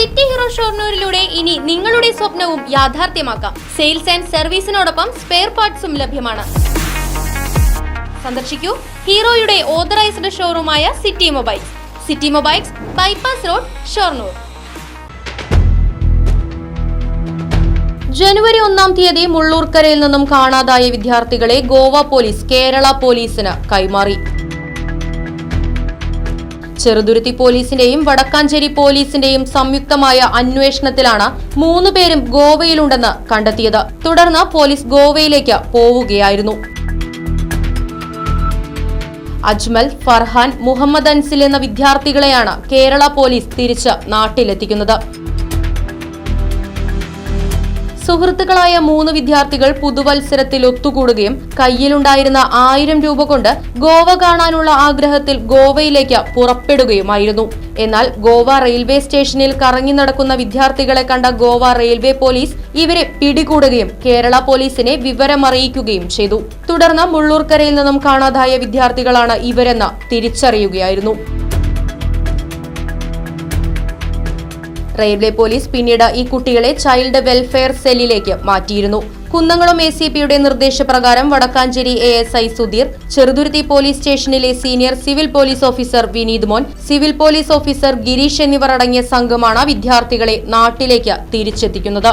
City hero ഷോർണൂരിലൂടെ ഇനി നിങ്ങളുടെ സ്വപ്നവും യാഥാർത്ഥ്യമാക്കാം. സെയിൽസ് ആൻഡ് സർവീസിനോടൊപ്പം സ്പെയർ പാർട്സും ലഭ്യമാണ്. സന്ദർശിക്കൂ ഹീറോയുടെ authorised ഷോറൂമായ city mobiles. City mobiles bypass road Shoranur. ജനുവരി ഒന്നാം തീയതി മുള്ളൂർക്കരയിൽ നിന്നും കാണാതായ വിദ്യാർത്ഥികളെ ഗോവ പോലീസ് കേരള പോലീസിന് കൈമാറി. ചെറുതുരുത്തി പോലീസിന്റെയും വടക്കാഞ്ചേരി പോലീസിന്റെയും സംയുക്തമായ അന്വേഷണത്തിലാണ് മൂന്ന് പേരും ഗോവയിലുണ്ടെന്ന് കണ്ടെത്തിയത്. തുടർന്ന് പോലീസ് ഗോവയിലേക്ക് പോവുകയായിരുന്നു. അജ്മൽ ഫർഹാൻ മുഹമ്മദ് അൻസിൽ എന്ന വിദ്യാർത്ഥികളെയാണ് കേരള പോലീസ് തിരിച്ച് നാട്ടിലെത്തിക്കുന്നത്. സുഹൃത്തുക്കളായ മൂന്ന് വിദ്യാർത്ഥികൾ പുതുവത്സരത്തിൽ ഒത്തുകൂടുകയും കയ്യിലുണ്ടായിരുന്ന ആയിരം രൂപ കൊണ്ട് ഗോവ കാണാനുള്ള ആഗ്രഹത്തിൽ ഗോവയിലേക്ക് പുറപ്പെടുകയുമായിരുന്നു. എന്നാൽ ഗോവ റെയിൽവേ സ്റ്റേഷനിൽ കറങ്ങി നടക്കുന്ന വിദ്യാർത്ഥികളെ കണ്ട ഗോവ റെയിൽവേ പോലീസ് ഇവരെ പിടികൂടുകയും കേരള പോലീസിനെ വിവരമറിയിക്കുകയും ചെയ്തു. തുടർന്ന് മുള്ളൂർക്കരയിൽ നിന്നും കാണാതായ വിദ്യാർത്ഥികളാണ് ഇവരെന്ന് തിരിച്ചറിയുകയായിരുന്നു. റെയിൽവേ പോലീസ് പിന്നീട് ഈ കുട്ടികളെ ചൈൽഡ് വെൽഫെയർ സെല്ലിലേക്ക് മാറ്റിയിരുന്നു. കുന്നംകുളം എ സി പിയുടെ നിർദ്ദേശപ്രകാരം Vadakkanchery A S I Sudheer Cheruthuruthy police സ്റ്റേഷനിലെ senior civil police officer Vineeth Mon civil police officer Girish എന്നിവർ അടങ്ങിയ സംഘമാണ് വിദ്യാർത്ഥികളെ നാട്ടിലേക്ക് തിരിച്ചെത്തിക്കുന്നത്.